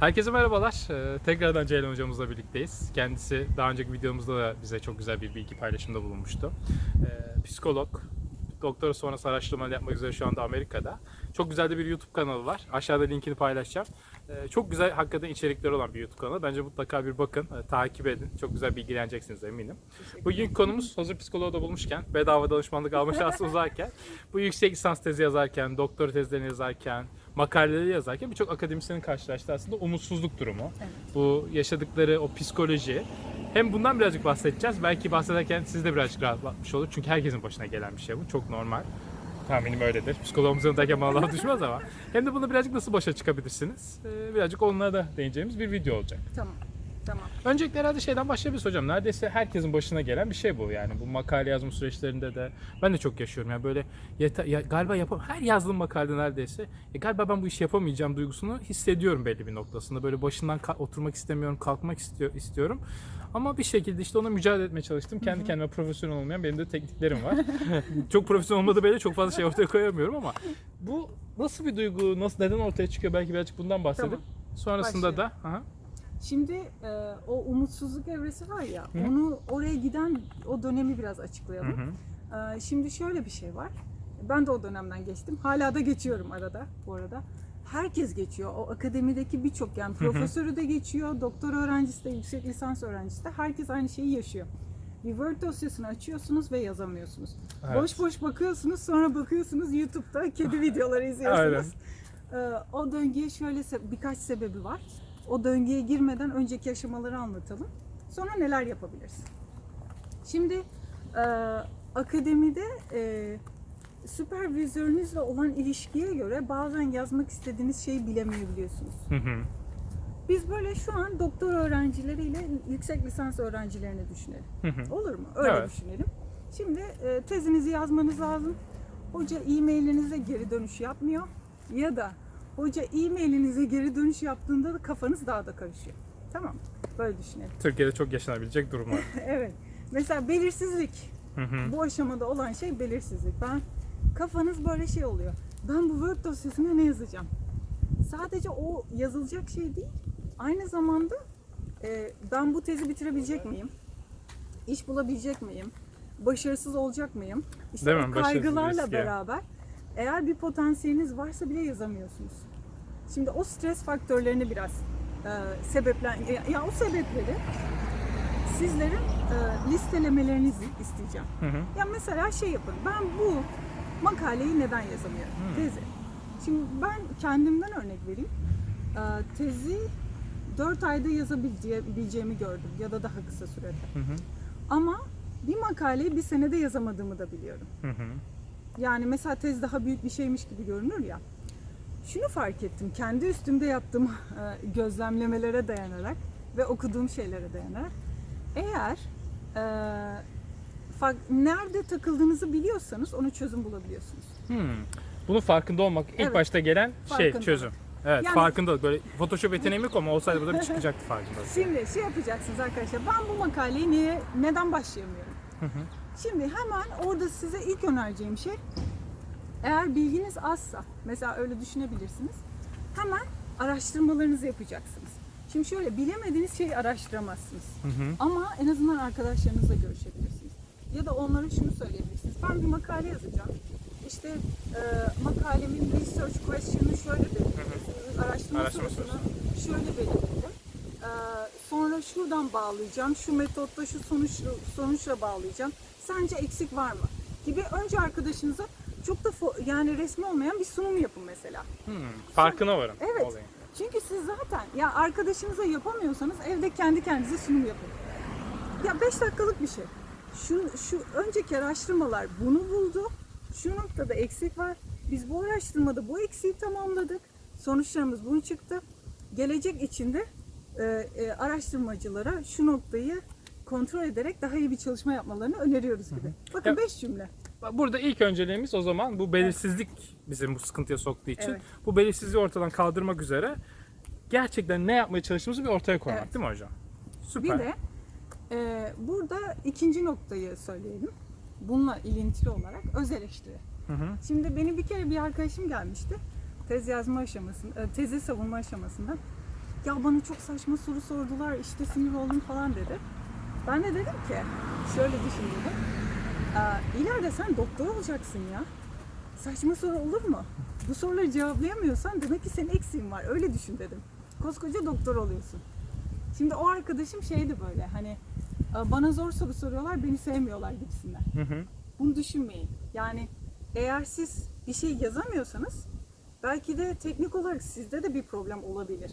Herkese merhabalar. Ee, tekrardan Ceylan hocamızla birlikteyiz. Kendisi daha önceki videomuzda da bize çok güzel bir bilgi paylaşımında bulunmuştu. Ee, psikolog, doktora sonrası araştırmalar yapmak üzere şu anda Amerika'da. Çok güzel de bir YouTube kanalı var. Aşağıda linkini paylaşacağım. Ee, çok güzel hakikaten içerikleri olan bir YouTube kanalı. Bence mutlaka bir bakın, e, takip edin. Çok güzel bilgileneceksiniz eminim. Bugün konumuz hazır psikoloğu da bulmuşken, bedava danışmanlık alma şansımız varken, bu yüksek lisans tezi yazarken, doktora tezlerini yazarken, makaleleri yazarken birçok akademisyenin karşılaştığı aslında umutsuzluk durumu. Bu yaşadıkları o psikoloji. Hem bundan birazcık bahsedeceğiz. Belki bahsederken siz de birazcık rahatlatmış olur. Çünkü herkesin başına gelen bir şey bu. Çok normal. Tahminim öyledir. Psikologumuz yanındayken bana düşmez ama. Hem de bunu birazcık nasıl başa çıkabilirsiniz? Ee, birazcık onlara da değineceğimiz bir video olacak. Tamam. Tamam. Öncelikle herhalde şeyden başlayabiliriz hocam. Neredeyse herkesin başına gelen bir şey bu yani. Bu makale yazma süreçlerinde de ben de çok yaşıyorum. Yani böyle yete- ya, galiba yapam her yazdığım makalede neredeyse e, galiba ben bu işi yapamayacağım duygusunu hissediyorum belli bir noktasında. Böyle başından oturmak istemiyorum, kalkmak istiyor istiyorum. Ama bir şekilde işte ona mücadele etmeye çalıştım. Kendi kendime profesyonel olmayan benim de tekniklerim var. çok profesyonel olmadı böyle çok fazla şey ortaya koyamıyorum ama bu nasıl bir duygu, nasıl neden ortaya çıkıyor belki birazcık bundan bahsedip Tamam. sonrasında da aha. Şimdi e, o umutsuzluk evresi var ya, onu oraya giden o dönemi biraz Hı açıklayalım. hı. E, şimdi şöyle bir şey var. Ben de o dönemden geçtim. Hala da geçiyorum arada bu arada. Herkes geçiyor. O akademideki birçok yani profesörü de geçiyor, doktor öğrencisi de, yüksek lisans öğrencisi de herkes aynı şeyi yaşıyor. Bir Word dosyasını açıyorsunuz ve yazamıyorsunuz. Evet. Boş boş bakıyorsunuz sonra bakıyorsunuz YouTube'da kedi videoları izliyorsunuz. Ee, o döngüye şöyle se- birkaç sebebi var. O döngüye girmeden önceki aşamaları anlatalım. Sonra neler yapabiliriz? Şimdi e, akademide e, süpervizörünüzle olan ilişkiye göre bazen yazmak istediğiniz şeyi bilemeyebiliyorsunuz. Hı hı. Biz böyle şu an doktor öğrencileriyle yüksek lisans öğrencilerini düşünelim. Hı hı. Olur mu? Öyle Evet. düşünelim. Şimdi e, tezinizi yazmanız lazım. Hoca e-mailinize geri dönüş yapmıyor. Ya da hoca e-mailinize geri dönüş yaptığında da kafanız daha da karışıyor. Tamam mı? Böyle düşünelim. Türkiye'de çok yaşanabilecek durumlar. evet. Mesela belirsizlik. Hı hı. Bu aşamada olan şey belirsizlik. Ben kafanız böyle şey oluyor. Ben bu Word dosyasına ne yazacağım? Sadece o yazılacak şey değil. Aynı zamanda e, ben bu tezi bitirebilecek miyim? İş bulabilecek miyim? Başarısız olacak mıyım? İşte Değil mi? kaygılarla beraber eğer bir potansiyeliniz varsa bile yazamıyorsunuz. Şimdi o stres faktörlerini biraz e, sebeplen ya, ya o sebepleri sizlerin e, listelemelerinizi isteyeceğim. Hı hı. Ya mesela şey yapın. Ben bu makaleyi neden yazamıyorum? Tezi. Şimdi ben kendimden örnek vereyim. Ee, tezi 4 ayda yazabileceğimi gördüm ya da daha kısa sürede. Hı hı. Ama bir makaleyi bir senede yazamadığımı da biliyorum. Hı hı. Yani mesela tez daha büyük bir şeymiş gibi görünür ya. Şunu fark ettim. Kendi üstümde yaptığım e, gözlemlemelere dayanarak ve okuduğum şeylere dayanarak. Eğer e, nerede takıldığınızı biliyorsanız onu çözüm bulabiliyorsunuz. Hmm. Bunun farkında olmak ilk Evet. başta gelen şey çözüm. Evet Yani- farkında böyle Photoshop yeteneğim yok ama olsaydı burada bir çıkacaktı farkında. Şimdi şey yapacaksınız arkadaşlar. Ben bu makaleyi niye, neden başlayamıyorum? Şimdi hemen orada size ilk önereceğim şey eğer bilginiz azsa mesela öyle düşünebilirsiniz. Hemen araştırmalarınızı yapacaksınız. Şimdi şöyle bilemediğiniz şeyi araştıramazsınız. Hı hı. Ama en azından arkadaşlarınızla görüşebilirsiniz. Ya da onlara şunu söyleyebilirsiniz. Ben bir makale yazacağım. İşte e, makalemin research question'ı şöyle belirledim. Araştırma, Araştırma sorusunu şöyle belirledim. Şuradan bağlayacağım. Şu metotta şu sonuç, sonuçla bağlayacağım. Sence eksik var mı? Gibi önce arkadaşınıza çok da yani resmi olmayan bir sunum yapın mesela. Hmm. Farkına varın Evet. olayın. Çünkü siz zaten ya arkadaşınıza yapamıyorsanız evde kendi kendinize sunum yapın. Ya 5 dakikalık bir şey. Şu, şu önceki araştırmalar bunu buldu. Şu noktada eksik var. Biz bu araştırmada bu eksiği tamamladık. Sonuçlarımız bunu çıktı. Gelecek içinde e, e, araştırmacılara şu noktayı kontrol ederek daha iyi bir çalışma yapmalarını öneriyoruz gibi. Bakın Ya- 5 cümle. Burada ilk önceliğimiz o zaman bu belirsizlik bizim bu sıkıntıya soktuğu için Evet. bu belirsizliği ortadan kaldırmak üzere gerçekten ne yapmaya çalıştığımızı bir ortaya koymak Evet. değil mi hocam? Süper. Bir de e, burada ikinci noktayı söyleyelim. Bununla ilintili olarak öz eleştiri. Hı hı. Şimdi benim bir kere bir arkadaşım gelmişti. Tez yazma aşamasında, e, tezi savunma aşamasında. Ya bana çok saçma soru sordular işte sinir oldum falan dedi. Ben de dedim ki şöyle düşündüm. İleride sen doktor olacaksın ya. Saçma soru olur mu? Bu soruları cevaplayamıyorsan demek ki senin eksiğin var. Öyle düşün dedim. Koskoca doktor oluyorsun. Şimdi o arkadaşım şeydi böyle hani "Aa, bana zor soru soruyorlar beni sevmiyorlar gibisinden. Hı hı. Bunu düşünmeyin. Yani eğer siz bir şey yazamıyorsanız belki de teknik olarak sizde de bir problem olabilir.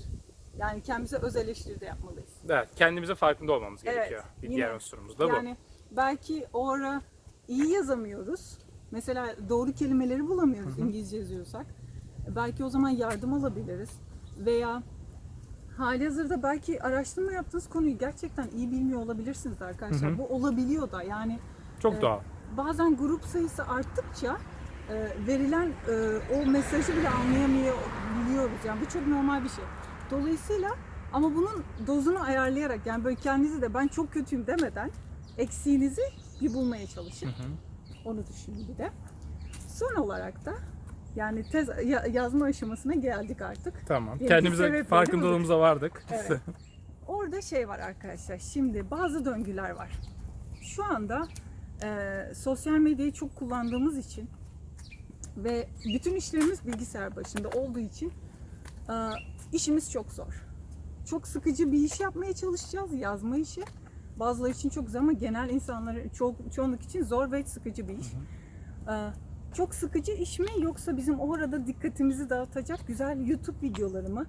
Yani kendimize öz eleştiri de yapmalıyız. Evet, kendimize farkında olmamız Evet, gerekiyor. Bir yine. diğer unsurumuz da bu. yani belki o ara iyi yazamıyoruz. Mesela doğru kelimeleri bulamıyoruz İngilizce yazıyorsak. Belki o zaman yardım alabiliriz. Veya hali hazırda belki araştırma yaptığınız konuyu gerçekten iyi bilmiyor olabilirsiniz arkadaşlar. Hı hı. Bu olabiliyor da yani Çok Evet. doğal. bazen grup sayısı arttıkça e, verilen e, o mesajı bile anlayamayabiliyoruz. Yani bu çok normal bir şey. Dolayısıyla ama bunun dozunu ayarlayarak yani böyle kendinizi de ben çok kötüyüm demeden eksiğinizi bir bulmaya çalışın. Hı hı. Onu düşünün bir de. Son olarak da yani tez ya- yazma aşamasına geldik artık. Tamam. Diyelim Kendimize sebepleri farkındalığımıza vardık. Evet. Orada şey var arkadaşlar. Şimdi bazı döngüler var. Şu anda e, sosyal medyayı çok kullandığımız için ve bütün işlerimiz bilgisayar başında olduğu için e, işimiz çok zor. Çok sıkıcı bir iş yapmaya çalışacağız, yazma işi. Bazıları için çok güzel ama genel insanların çok çoğunluk için zor ve sıkıcı bir iş. E, çok sıkıcı iş mi yoksa bizim orada dikkatimizi dağıtacak güzel YouTube videoları mı?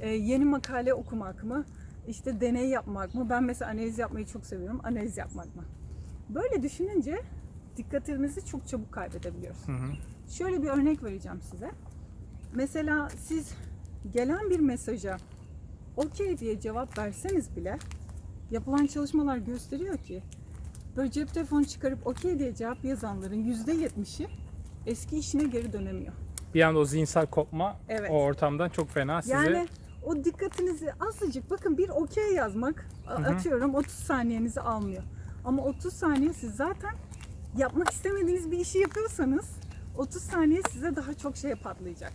E, yeni makale okumak mı? İşte deney yapmak mı? Ben mesela analiz yapmayı çok seviyorum. Analiz yapmak mı? Böyle düşününce dikkatimizi çok çabuk kaybedebiliyoruz. Hı hı. Şöyle bir örnek vereceğim size. Mesela siz gelen bir mesaja okey diye cevap verseniz bile yapılan çalışmalar gösteriyor ki böyle cep telefonu çıkarıp okey diye cevap yazanların %70'i eski işine geri dönemiyor. Bir anda o zihinsel kopma Evet. o ortamdan çok fena sizi Yani o dikkatinizi azıcık bakın bir okey yazmak a- Hı hı. atıyorum 30 saniyenizi almıyor. Ama 30 saniye siz zaten yapmak istemediğiniz bir işi yapıyorsanız 30 saniye size daha çok şeye patlayacak.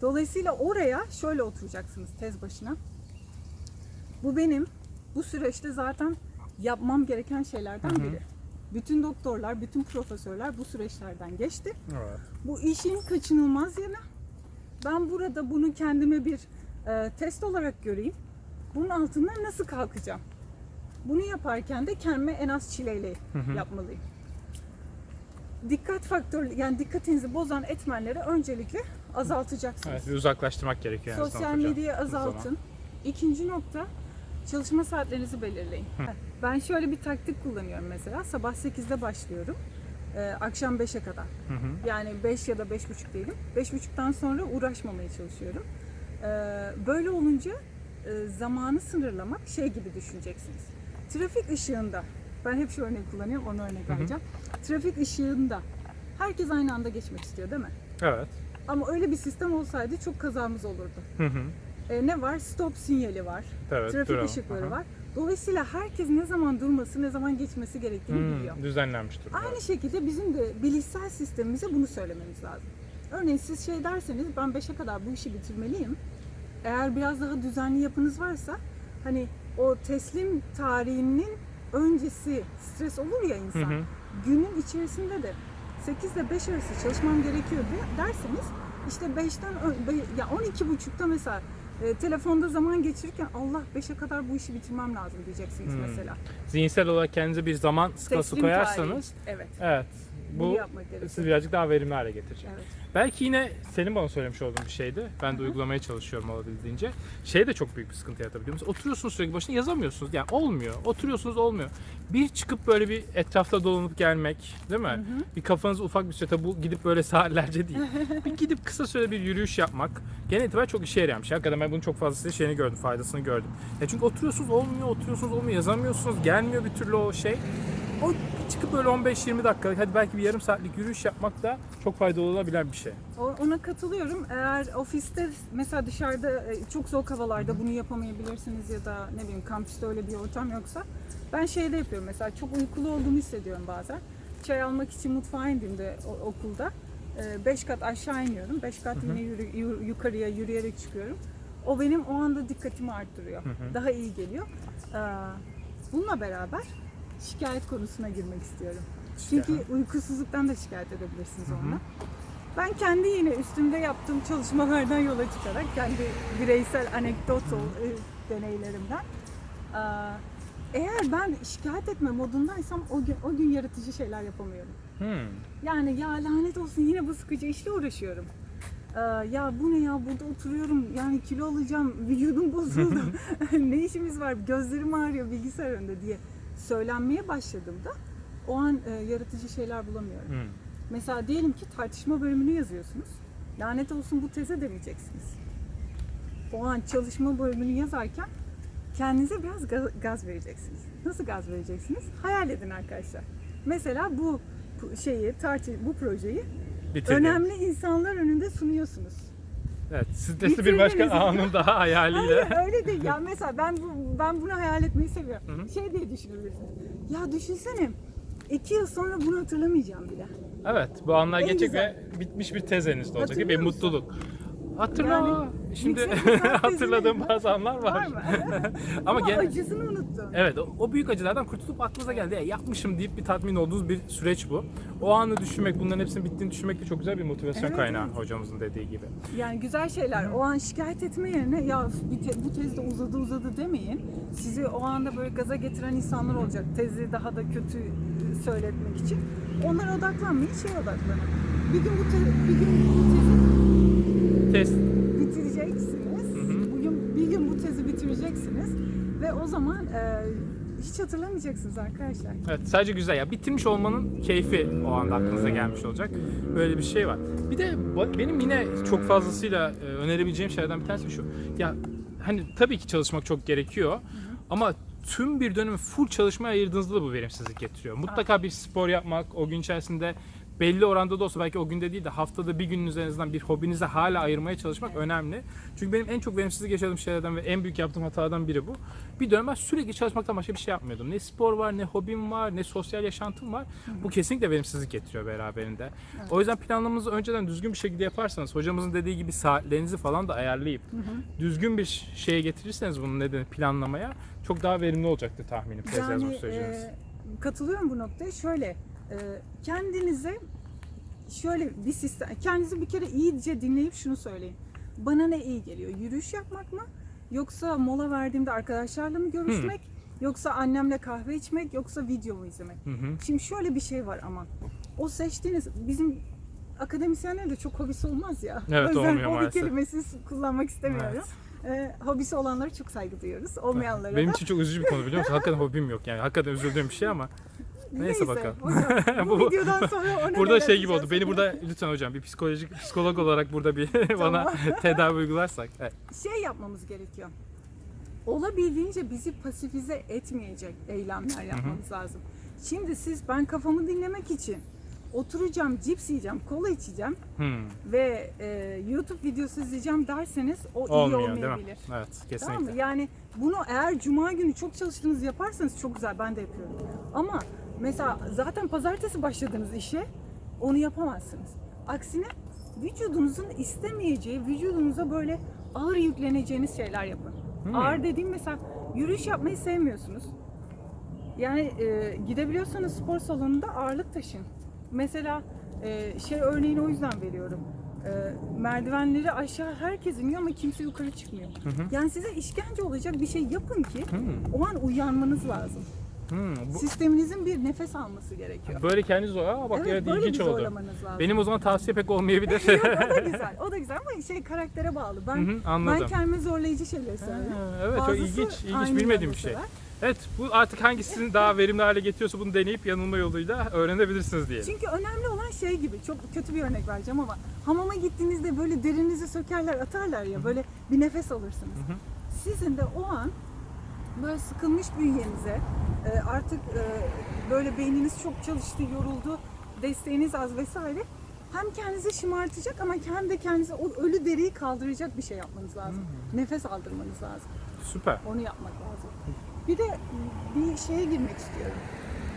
Dolayısıyla oraya şöyle oturacaksınız tez başına. Bu benim bu süreçte zaten yapmam gereken şeylerden Hı hı. biri. Bütün doktorlar, bütün profesörler bu süreçlerden geçti. Evet. Bu işin kaçınılmaz yanı. Ben burada bunu kendime bir e, test olarak göreyim. Bunun altından nasıl kalkacağım? Bunu yaparken de kendime en az çileyle Hı hı. yapmalıyım. Dikkat faktörü yani dikkatinizi bozan etmenleri öncelikle azaltacaksınız. Evet, bir uzaklaştırmak gerekiyor. en Sosyal medyayı azaltın. İkinci nokta çalışma saatlerinizi belirleyin. Ben şöyle bir taktik kullanıyorum mesela. Sabah 8'de başlıyorum. Ee, akşam 5'e kadar. Hı hı. Yani 5 ya da 5.30 diyelim. 5.30'dan sonra uğraşmamaya çalışıyorum. Ee, böyle olunca e, zamanı sınırlamak şey gibi düşüneceksiniz. Trafik ışığında, ben hep şu örneği kullanıyorum, onu örnek vereceğim. Trafik ışığında herkes aynı anda geçmek istiyor değil mi? Evet. Ama öyle bir sistem olsaydı çok kazamız olurdu. Hı hı. E, ne var? Stop sinyali var. Evet, trafik duralım. ışıkları Aha. var. Dolayısıyla herkes ne zaman durması, ne zaman geçmesi gerektiğini Hmm, biliyor. düzenlenmiş durumda. Aynı şekilde bizim de bilişsel sistemimize bunu söylememiz lazım. Örneğin siz şey derseniz ben 5'e kadar bu işi bitirmeliyim. Eğer biraz daha düzenli yapınız varsa hani o teslim tarihinin öncesi stres olur ya Hı insan. hı. Günün içerisinde de 8 ile 5 arası çalışmam gerekiyor de- derseniz işte 5'ten ö- be- ya 12.30'da mesela e, telefonda zaman geçirirken Allah 5'e kadar bu işi bitirmem lazım diyeceksiniz Hmm. mesela. Zihinsel olarak kendinize bir zaman Teslim koyarsanız tarihi. Evet. evet bu sizi birazcık daha verimli hale getirecek. Evet. Belki yine senin bana söylemiş olduğun bir şeydi. Ben de Hı hı. uygulamaya çalışıyorum olabildiğince. Şey de çok büyük bir sıkıntı yaratabiliyor. Mesela oturuyorsunuz sürekli başına yazamıyorsunuz. Yani olmuyor. Oturuyorsunuz olmuyor. Bir çıkıp böyle bir etrafta dolanıp gelmek değil mi? Hı hı. Bir kafanız ufak bir süre tabi bu gidip böyle saatlerce değil. bir gidip kısa süre bir yürüyüş yapmak genel itibariyle çok işe yarayan bir şey. Hakikaten ben bunun çok fazla şeyini gördüm, faydasını gördüm. Ya çünkü oturuyorsunuz olmuyor, oturuyorsunuz olmuyor, yazamıyorsunuz, gelmiyor bir türlü o şey. O çıkıp böyle 15-20 dakikalık hadi belki bir yarım saatlik yürüyüş yapmak da çok faydalı olabilen bir şey. Ona katılıyorum. Eğer ofiste mesela dışarıda e, çok soğuk havalarda bunu yapamayabilirsiniz ya da ne bileyim kampüste öyle bir ortam yoksa ben şeyde yapıyorum mesela çok uykulu olduğumu hissediyorum bazen. Çay almak için mutfağa indiğimde okulda 5 kat aşağı iniyorum. 5 kat yine yürü- yu- yukarıya yürüyerek çıkıyorum. O benim o anda dikkatimi arttırıyor. Hı hı. Daha iyi geliyor. Bununla beraber şikayet konusuna girmek istiyorum. Çünkü uykusuzluktan da şikayet edebilirsiniz Hı hı. onunla. Ben kendi yine üstümde yaptığım çalışmalardan yola çıkarak kendi bireysel anekdotal e, deneylerimden eğer ben şikayet etme modundaysam o gün o gün yaratıcı şeyler yapamıyorum. Hmm. Yani ya lanet olsun yine bu sıkıcı işle uğraşıyorum. Ee, ya bu ne ya burada oturuyorum yani kilo alacağım vücudum bozuldu ne işimiz var gözlerim ağrıyor bilgisayar önünde diye söylenmeye başladığımda o an e, yaratıcı şeyler bulamıyorum. Hmm. Mesela diyelim ki tartışma bölümünü yazıyorsunuz. Lanet olsun bu teze demeyeceksiniz. O an çalışma bölümünü yazarken kendinize biraz gaz, gaz vereceksiniz. Nasıl gaz vereceksiniz? Hayal edin arkadaşlar. Mesela bu şeyi, tartı, bu projeyi Bitirdim. önemli insanlar önünde sunuyorsunuz. Evet, stresli bir başka anın daha hayaliyle. Hayır öyle değil. Ya mesela ben bu, ben bunu hayal etmeyi seviyorum. Hı hı. Şey diye düşünebilirsiniz. Ya düşünsene iki yıl sonra bunu hatırlamayacağım bile. Evet, bu anlar En geçecek güzel. ve bitmiş bir tez elinizde olacak. Bir mutluluk. Hatırla. Yani Şimdi hatırladığım bazı anlar var. Var mı? Ama Ama gene acısını. Evet o, o büyük acılardan kurtulup aklınıza geldi. Ya, yapmışım deyip bir tatmin olduğunuz bir süreç bu. O anı düşünmek, bunların hepsinin bittiğini düşünmek de çok güzel bir motivasyon Evet, kaynağı evet. hocamızın dediği gibi. Yani güzel şeyler. O an şikayet etme yerine ya te- bu tezde uzadı uzadı demeyin. Sizi o anda böyle gaza getiren insanlar olacak. Tezi daha da kötü söyletmek için. Onlara odaklanmayın, şeye odaklanın. Bir gün bu, te- bir gün bu tezi Test. O zaman e, hiç hatırlamayacaksınız arkadaşlar. Evet sadece güzel ya bitirmiş olmanın keyfi o anda aklınıza gelmiş olacak. Böyle bir şey var. Bir de benim yine çok fazlasıyla e, önerebileceğim şeylerden bir tanesi şu. Ya hani tabii ki çalışmak çok gerekiyor ama tüm bir dönemi full çalışmaya ayırdığınızda da bu verimsizlik getiriyor. Mutlaka bir spor yapmak, o gün içerisinde belli oranda da olsa belki o günde değil de haftada bir günün üzerinden bir hobinize hala ayırmaya çalışmak önemli. Çünkü benim en çok verimsizlik yaşadığım şeylerden ve en büyük yaptığım hatadan biri bu. Bir dönem ben sürekli çalışmaktan başka bir şey yapmıyordum. Ne spor var, ne hobim var, ne sosyal yaşantım var. Bu kesinlikle verimsizlik getiriyor beraberinde. O yüzden planlamanızı önceden düzgün bir şekilde yaparsanız, hocamızın dediği gibi saatlerinizi falan da ayarlayıp düzgün bir şeye getirirseniz bunun nedeni planlamaya çok daha verimli olacaktır tahminim Yani e, katılıyorum bu noktaya. Şöyle kendinize şöyle bir sistem, kendinizi bir kere iyice dinleyip şunu söyleyin. Bana ne iyi geliyor? Yürüyüş yapmak mı? Yoksa mola verdiğimde arkadaşlarla mı görüşmek? Yoksa annemle kahve içmek? Yoksa video mu izlemek? Hı hı. Şimdi şöyle bir şey var ama o seçtiğiniz bizim akademisyenlerin de çok hobisi olmaz ya. Evet, o yüzden olmuyor hobi maalesef. kelimesi kullanmak istemiyorum. Ee, hobisi olanlara çok saygı duyuyoruz. Olmayanlara Benim da. için çok üzücü bir konu biliyor musun? Hakikaten hobim yok yani. Hakikaten üzüldüğüm bir şey ama neyse bakalım. hocam, bu, Bu- videodan sonra ona burada şey gibi oldu. Beni burada lütfen hocam bir psikolojik psikolog olarak burada bir bana tedavi uygularsak. Evet. şey yapmamız gerekiyor. Olabildiğince bizi pasifize etmeyecek eylemler yapmamız lazım. Şimdi siz ben kafamı dinlemek için oturacağım, cips yiyeceğim, kola içeceğim Hmm. ve e, YouTube videosu izleyeceğim derseniz o iyi Olmuyor değil olmayabilir. Evet Tamam mı? kesinlikle. Yani bunu eğer cuma günü çok çalıştığınız yaparsanız çok güzel ben de yapıyorum. Ama mesela zaten pazartesi başladığınız işe onu yapamazsınız. Aksine vücudunuzun istemeyeceği, vücudunuza böyle ağır yükleneceğiniz şeyler yapın. Hmm. Ağır dediğim mesela yürüyüş yapmayı sevmiyorsunuz. Yani e, gidebiliyorsanız spor salonunda ağırlık taşın. Mesela e, şey örneğini o yüzden veriyorum. E, merdivenleri aşağı herkes iniyor ama kimse yukarı çıkmıyor. Hı hı. Yani size işkence olacak bir şey yapın ki Hmm. o an uyanmanız lazım. Hmm. Bu, Sisteminizin bir nefes alması gerekiyor. böyle kendiniz zor. Aa bak evet, evet, böyle ilginç bir oldu. lazım. Benim o zaman tavsiye pek olmayabilir. Yok, o da güzel. O da güzel ama şey karaktere bağlı. Ben Hı hı, anladım. ben kendime zorlayıcı şeyleri Ha, seviyorum. evet çok Bazısı ilginç, ilginç aynı bilmediğim bir şey. sever. Evet bu artık hangisini daha verimli hale getiriyorsa bunu deneyip yanılma yoluyla öğrenebilirsiniz diyelim. Çünkü önemli olan şey gibi, çok kötü bir örnek vereceğim ama hamama gittiğinizde böyle derinizi sökerler, atarlar ya, böyle bir nefes alırsınız. Hı hı. Sizin de o an böyle sıkılmış bünyenize, e, artık e, böyle beyniniz çok çalıştı, yoruldu, desteğiniz az vesaire. Hem kendinizi şımartacak ama hem de kendinize o ölü deriyi kaldıracak bir şey yapmanız lazım. Nefes aldırmanız lazım. Süper. Onu yapmak lazım. Bir de bir şeye girmek istiyorum.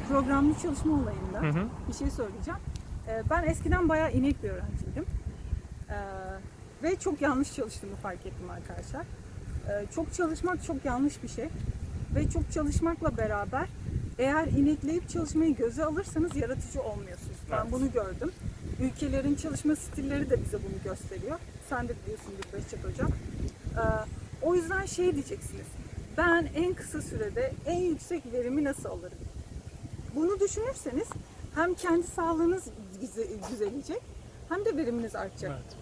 Programlı çalışma olayında Hı hı. bir şey söyleyeceğim. Ee, ben eskiden bayağı inek bir öğrenciydim. Ve çok yanlış çalıştığımı fark ettim arkadaşlar. Ee, çok çalışmak çok yanlış bir şey. Ve çok çalışmakla beraber eğer inekleyip çalışmayı göze alırsanız yaratıcı olmuyorsunuz. Ben Evet. bunu gördüm. Ülkelerin çalışma stilleri de bize bunu gösteriyor. Sen de biliyorsundur Behçet Hocam. Ee, o yüzden şey diyeceksiniz. Ben en kısa sürede en yüksek verimi nasıl alırım? Bunu düşünürseniz hem kendi sağlığınız güze- düzelecek hem de veriminiz artacak. Evet.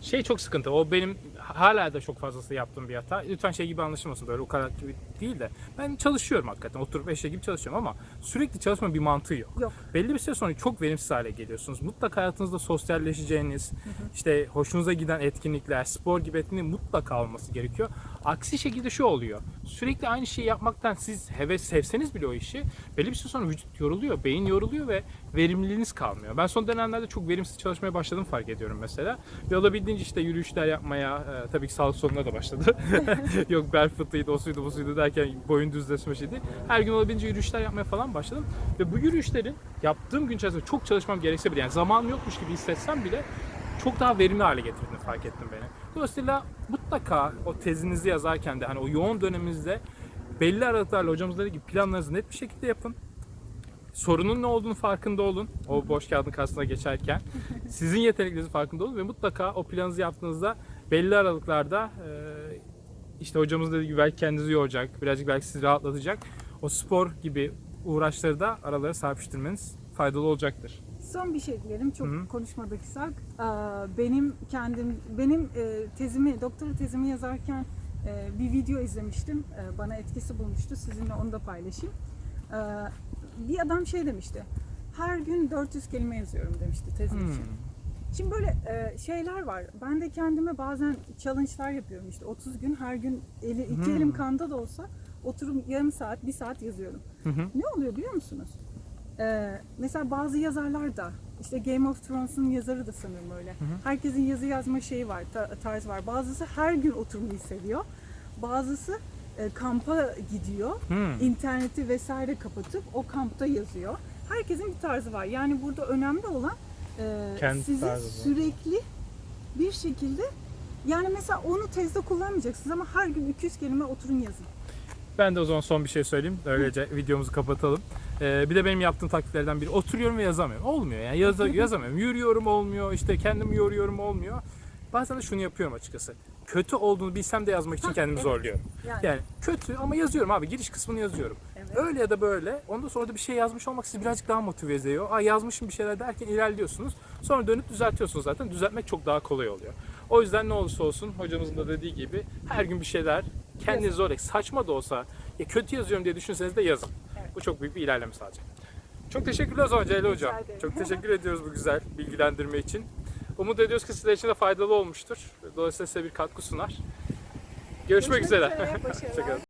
Şey çok sıkıntı. O benim hala da çok fazlası yaptığım bir hata. Lütfen şey gibi anlaşılmasın böyle o kadar gibi değil de. Ben çalışıyorum hakikaten. Oturup eşek gibi çalışıyorum ama sürekli çalışma bir mantığı yok. Yok. Belli bir süre sonra çok verimsiz hale geliyorsunuz. Mutlaka hayatınızda sosyalleşeceğiniz, işte hoşunuza giden etkinlikler, spor gibi etkinliğin mutlaka olması gerekiyor. Aksi şekilde şu oluyor. Sürekli aynı şeyi yapmaktan siz heves sevseniz bile o işi belli bir süre sonra vücut yoruluyor, beyin yoruluyor ve verimliliğiniz kalmıyor. Ben son dönemlerde çok verimsiz çalışmaya başladım fark ediyorum mesela. Ve olabildiğince işte yürüyüşler yapmaya, e, tabii ki sağlık sorunları da başladı. Yok bel fıtığıydı, o suydu, bu suydu derken boyun düzleşme. Her gün olabildiğince yürüyüşler yapmaya falan başladım. Ve bu yürüyüşlerin yaptığım gün içerisinde çok çalışmam gerekse bile, yani zamanım yokmuş gibi hissetsem bile çok daha verimli hale getirdiğini fark ettim beni. Dolayısıyla mutlaka o tezinizi yazarken de hani o yoğun döneminizde belli aralıklarla hocamız dediği gibi planlarınızı net bir şekilde yapın. Sorunun ne olduğunu farkında olun. O boş kağıdın karşısına geçerken. Sizin yeteneklerinizin farkında olun ve mutlaka o planınızı yaptığınızda belli aralıklarda işte hocamız dediği gibi belki kendinizi yoracak, birazcık belki sizi rahatlatacak. O spor gibi uğraşları da aralara serpiştirmeniz faydalı olacaktır. Son bir şey diyelim. Çok Hı hı. konuşmadık kısak. Ee, Benim kendim benim e, tezimi, doktora tezimi yazarken e, bir video izlemiştim. E, Bana etkisi bulmuştu. Sizinle onu da paylaşayım. Ee, Bir adam şey demişti. Her gün 400 kelime yazıyorum demişti tezim Hmm. için. Şimdi böyle şeyler var. Ben de kendime bazen challenge'lar yapıyorum işte 30 gün her gün eli, iki Hmm. elim kanda da olsa oturup yarım saat, bir saat yazıyorum. Hı hı. Ne oluyor biliyor musunuz? Ee, mesela bazı yazarlar da işte Game of Thrones'un yazarı da sanırım öyle. Herkesin yazı yazma şeyi var, ta- tarzı var. Bazısı her gün oturmayı seviyor. Bazısı e, kampa gidiyor. Hmm. interneti vesaire kapatıp o kampta yazıyor. Herkesin bir tarzı var. Yani burada önemli olan e, Kendi tarzı. sürekli bir şekilde yani mesela onu tezde kullanmayacaksınız ama her gün 200 kelime oturun yazın. Ben de o zaman son bir şey söyleyeyim. Böylece videomuzu kapatalım. Ee, bir de benim yaptığım taktiklerden biri. Oturuyorum ve yazamıyorum. Olmuyor yani Yaza, yazamıyorum. Yürüyorum olmuyor. işte kendimi yoruyorum olmuyor. Bazen de şunu yapıyorum açıkçası. Kötü olduğunu bilsem de yazmak için kendimi evet. zorluyorum. Yani, Yani kötü ama yazıyorum abi. Giriş kısmını yazıyorum. evet. Öyle ya da böyle. Ondan sonra da bir şey yazmış olmak sizi birazcık daha motive ediyor. Aa yazmışım bir şeyler derken ilerliyorsunuz. Sonra dönüp düzeltiyorsunuz zaten. Düzeltmek çok daha kolay oluyor. O yüzden ne olursa olsun hocamızın da dediği gibi her gün bir şeyler kendiniz zor saçma da olsa ya kötü yazıyorum diye düşünseniz de yazın. Evet. Bu çok büyük bir ilerleme sağlayacak. Çok teşekkürler Ceyla Hocam. Çok teşekkür ediyoruz bu güzel bilgilendirme için. Umut ediyoruz ki sizler için de faydalı olmuştur. Dolayısıyla size bir katkı sunar. Görüşmek, Görüşmek üzere. üzere. Hoşçakalın.